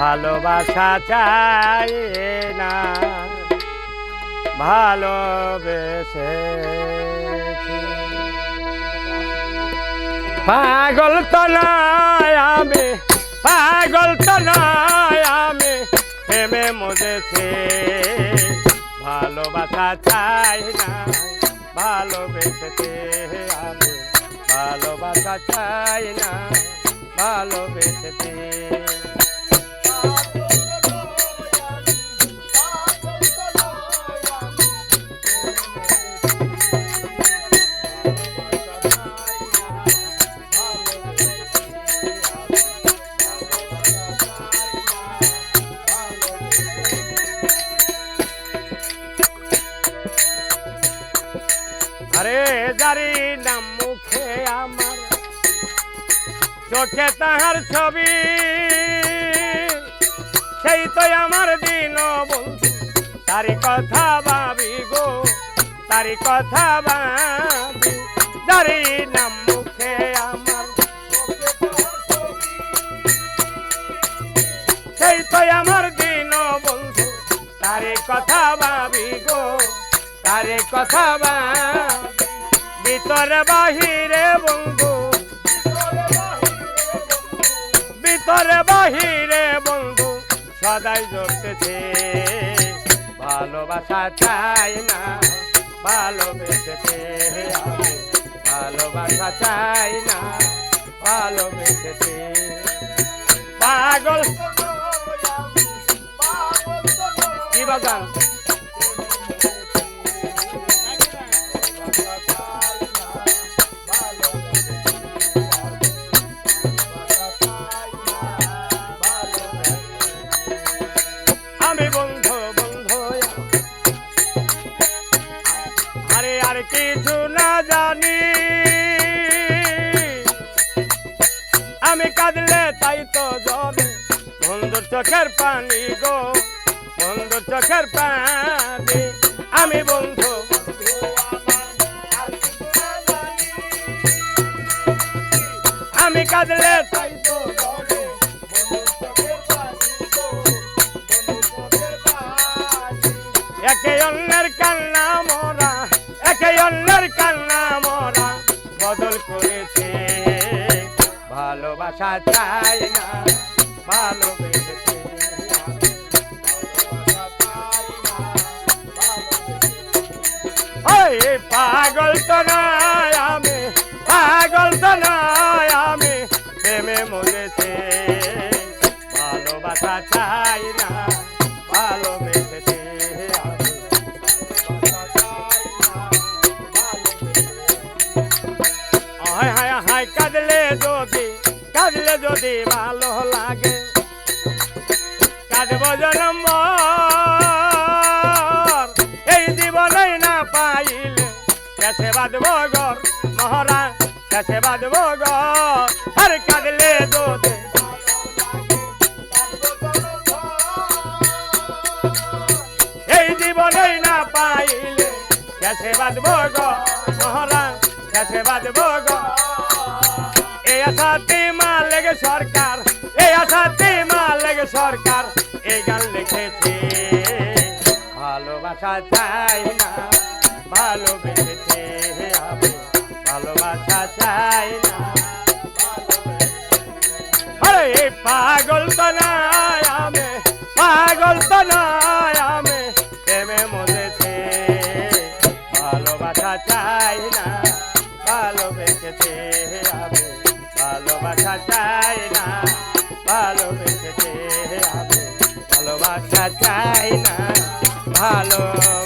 ভালোবাসা চাই না, ভালোবেসে। পাগল তো নয় আমি, পাগল তো নয় আমি, প্রেমে মজেছে। ভালোবাসা চাই না, ভালোবেসেছে আমি, ভালোবাসা চাই না, ভালোবেসেছে। আরে জারি নাম মুখে আমার, চোখে তাহার ছবি। সেই তো আমার দিন বন্ধু তারি কথা ভাবি গো তারি কথা ভাবি। জারি নাম মুখে আমার সেই তো আমার দিন বন্ধু তারে কথা ভাবি গো তারে কথা ভাবি। ভিতরে বাহিরে বন্ধু। ভিতরে বাহিরে বন্ধু, সদাই জড়তেছে ভালোবাসা চাই না, ভালোবেসেছে। ভালোবাসা চাই না, ভালোবেসেছে। পাগল। কি বাজান? কিছু না জানি। আমি কাঁদলে তাই তো জলে বন্ধুর চোখের পানি গো, বন্ধুর চোখের পানি। আমি বন্ধু, আমি কাঁদলে তাই তো একে অন্যের কান্না মরা একে অন্যের কান্না মরা বদল করেছে। ভালোবাসা চাই না ওই পাগল তো নয় যদি ভালো লাগে কাঁদব জনম এই জীবনেই না পাইলে কেসে বাঁধব গর মহারা কেসে বাঁধব গর আর কাঁদলে যদি এই জীবনেই না পাইলে কেসে বাঁধব গর মহারা কেসে বাঁধব গর আশাতে মা লেগে সরকার এই আশাতে মা লেগে সরকার। এই গান লিখেছে, ভালোবাসা চাই না ভালোবেসেছে আমি, ভালোবাসা চাই না আরে পাগল তো আমি, পাগল তো নয় আমি, প্রেমে মজেছে ভালোবাসা চাই না ভালোবেসেছে আমি, ভালোবাসা চাই ভালোবেসে